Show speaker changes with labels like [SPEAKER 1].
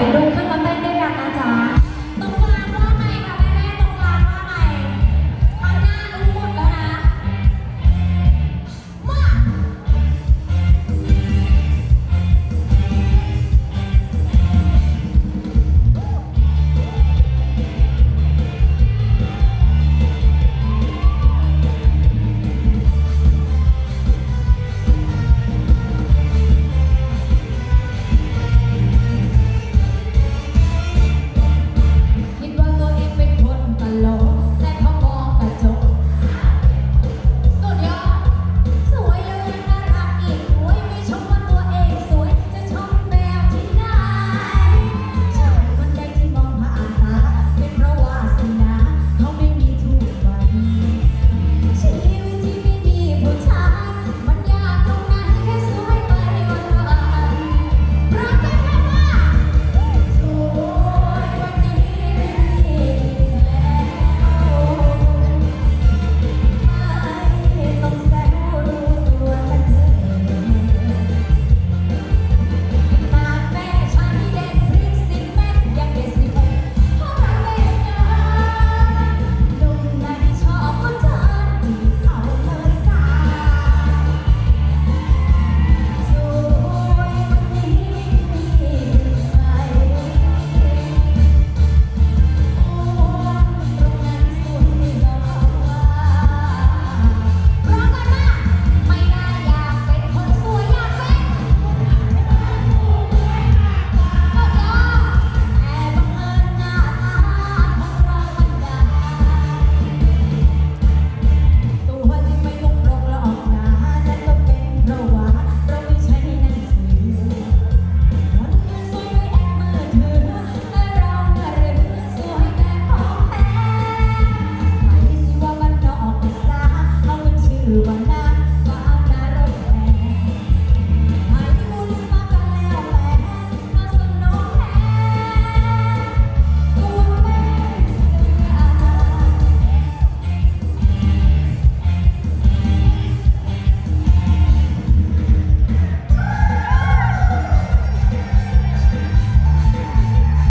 [SPEAKER 1] 되도록 합니다. คือวัน